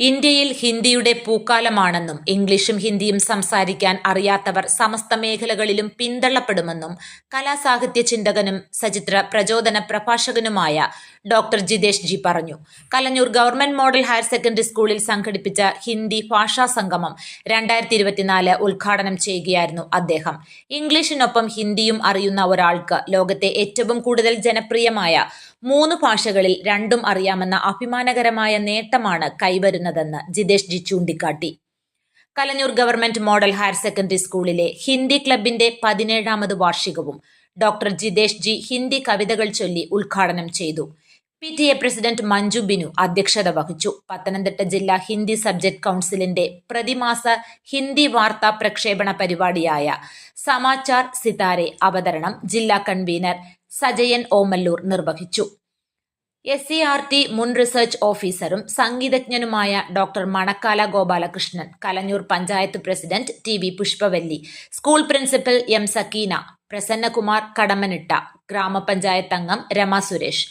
ഇന്ത്യയിൽ ഹിന്ദിയുടെ പൂക്കാലമാണെന്നും ഇംഗ്ലീഷും ഹിന്ദിയും സംസാരിക്കാൻ അറിയാത്തവർ സമസ്ത മേഖലകളിലും പിന്തള്ളപ്പെടുമെന്നും കലാസാഹിത്യ ചിന്തകനും സചിത്ര പ്രചോദന പ്രഭാഷകനുമായ ഡോക്ടർ ജിതേഷ് ജി പറഞ്ഞു. Kalanjoor government model higher secondary സ്കൂളിൽ സംഘടിപ്പിച്ച ഹിന്ദി ഭാഷാ സംഗമം രണ്ടായിരത്തി ഇരുപത്തിനാല് ഉദ്ഘാടനം ചെയ്യുകയായിരുന്നു അദ്ദേഹം. ഇംഗ്ലീഷിനൊപ്പം ഹിന്ദിയും അറിയുന്ന ഒരാൾക്ക് ലോകത്തെ ഏറ്റവും കൂടുതൽ ജനപ്രിയമായ മൂന്ന് ഭാഷകളിൽ രണ്ടും അറിയാമെന്ന അഭിമാനകരമായ നേട്ടമാണ് കൈവരുന്നതെന്ന് ജിതേഷ് ജി ചൂണ്ടിക്കാട്ടി. Kalanjoor government model higher secondary സ്കൂളിലെ ഹിന്ദി ക്ലബിന്റെ പതിനേഴാമത് വാർഷികവും ഡോക്ടർ ജിതേഷ് ജി ഹിന്ദി കവിതകൾ ചൊല്ലി ഉദ്ഘാടനം ചെയ്തു. P T A president Manju Binu അധ്യക്ഷത വഹിച്ചു. പത്തനംതിട്ട ജില്ലാ ഹിന്ദി സബ്ജക്ട് കൗൺസിലിന്റെ പ്രതിമാസ ഹിന്ദി വാർത്താ പ്രക്ഷേപണ പരിപാടിയായ സമാചാർ സിതാരെ അവതരണം ജില്ലാ കൺവീനർ സജയൻ ഓമല്ലൂർ നിർവഹിച്ചു. എസ് സി ആർ ടി മുൻ റിസർച്ച് ഓഫീസറും സംഗീതജ്ഞനുമായ doctor Manakkala Gopalakrishnan Kalanjoor panchayat president T V Pushpavalli school principal M Sakeena Prasannakumar Kadammanitta ഗ്രാമപഞ്ചായത്ത് അംഗം Rama Suresh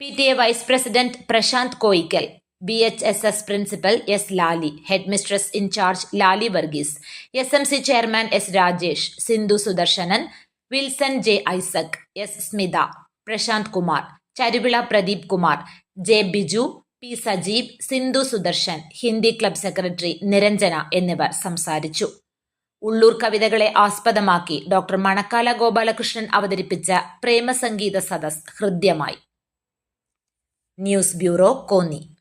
P T A vice president Prashant Koickal B H S S principal S Lali headmistress in charge Lali Varghese S M C chairman S Rajesh Sindhu Sudarsanan Wilson J Isaac S Smitha Prashant Kumar Charuvila Pradeep Kumar J Biju P Sajeev Sindhu Sudarshan Hindi club secretary Niranjana എന്നിവർ സംസാരിച്ചു. ഉള്ളൂർ കവിതകളെ ആസ്പദമാക്കി doctor Manakkala Gopalakrishnan അവതരിപ്പിച്ച പ്രേമസംഗീത സദസ് ഹൃദ്യമായി. News bureau Konni.